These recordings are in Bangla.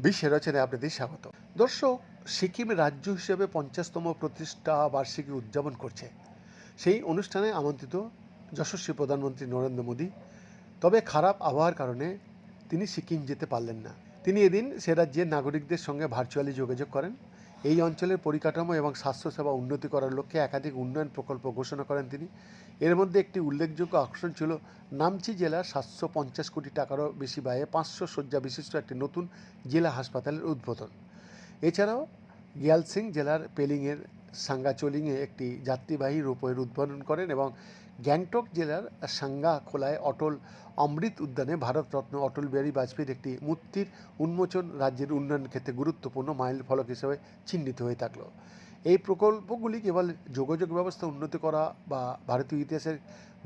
বিশ্বের রচনায় আপনাদের স্বাগত। দর্শক, সিকিম রাজ্য হিসেবে পঞ্চাশতম প্রতিষ্ঠা বার্ষিকী উদযাপন করছে। সেই অনুষ্ঠানে আমন্ত্রিত যশস্বী প্রধানমন্ত্রী নরেন্দ্র মোদী। তবে খারাপ আবহাওয়ার কারণে তিনি সিকিম যেতে পারলেন না। তিনি এদিন সে রাজ্যের নাগরিকদের সঙ্গে ভার্চুয়ালি যোগাযোগ করেন। এই অঞ্চলের পরিকাঠামো এবং স্বাস্থ্যসেবা উন্নতি করার লক্ষ্যে একাধিক উন্নয়ন প্রকল্প ঘোষণা করেন তিনি। এর মধ্যে একটি উল্লেখযোগ্য আকর্ষণ ছিল, নামচি জেলার সাতশো পঞ্চাশ কোটি টাকারও বেশি ব্যয়ে পাঁচশো শয্যা বিশিষ্ট একটি নতুন জেলা হাসপাতালের উদ্বোধন। এছাড়াও গিয়ালসিং জেলার পেলিংয়ের সাঙ্গাচোলিংয়ে একটি যাত্রীবাহী রোপওয়ের উদ্বোধন করেন এবং গ্যাংটক জেলার সাঙ্গা খোলায় অটল অমৃত উদ্যানে ভারতরত্ন অটল বিহারী বাজপেয়ীর একটি মূর্তির উন্মোচন রাজ্যের উন্নয়ন ক্ষেত্রে গুরুত্বপূর্ণ মাইল ফলক হিসেবে চিহ্নিত হয়ে থাকল। এই প্রকল্পগুলি কেবল যোগাযোগ ব্যবস্থা উন্নতি করা বা ভারতীয় ইতিহাসের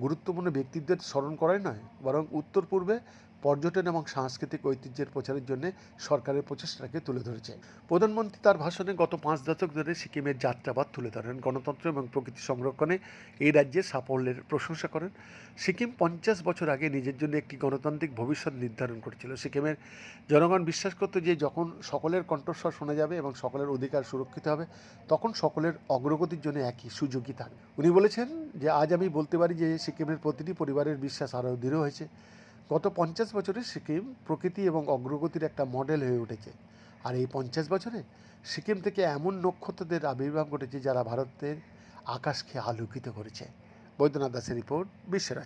গুরুত্বপূর্ণ ব্যক্তিত্বের স্মরণ করাই নয়, বরং উত্তর পূর্বে পর্যটন এবং সাংস্কৃতিক ঐতিহ্যের প্রচারের জন্য সরকারের প্রচেষ্টাকে তুলে ধরেছে। প্রধানমন্ত্রী তার ভাষণে গত পাঁচ দশক ধরে সিকিমের যাত্রাবাদ তুলে ধরেন। গণতন্ত্র এবং প্রকৃতি সংরক্ষণে এই রাজ্যের সাফল্যের প্রশংসা করেন। সিকিম পঞ্চাশ বছর আগে নিজের জন্য একটি গণতান্ত্রিক ভবিষ্যৎ নির্ধারণ করেছিল। সিকিমের জনগণ বিশ্বাস করত যে যখন সকলের কণ্ঠস্বর শোনা যাবে এবং সকলের অধিকার সুরক্ষিত হবে, তখন সকলের অগ্রগতির জন্য একই সুযোগই থাকবে উনি বলেছেন যে, আজ আমি বলতে পারি যে, সিকিমের প্রতিটি পরিবারের বিশ্বাস আরও দৃঢ় হয়েছে। গত পঞ্চাশ বছরে সিকিম প্রকৃতি এবং অগ্রগতির একটা মডেল হয়ে উঠেছে। আর এই পঞ্চাশ বছরে সিকিম থেকে এমন নক্ষত্রদের আবির্ভাব ঘটেছে যারা ভারতের আকাশকে আলোকিত করেছে। বৈদ্যনাথ দাসের রিপোর্ট বিশ্বের আছে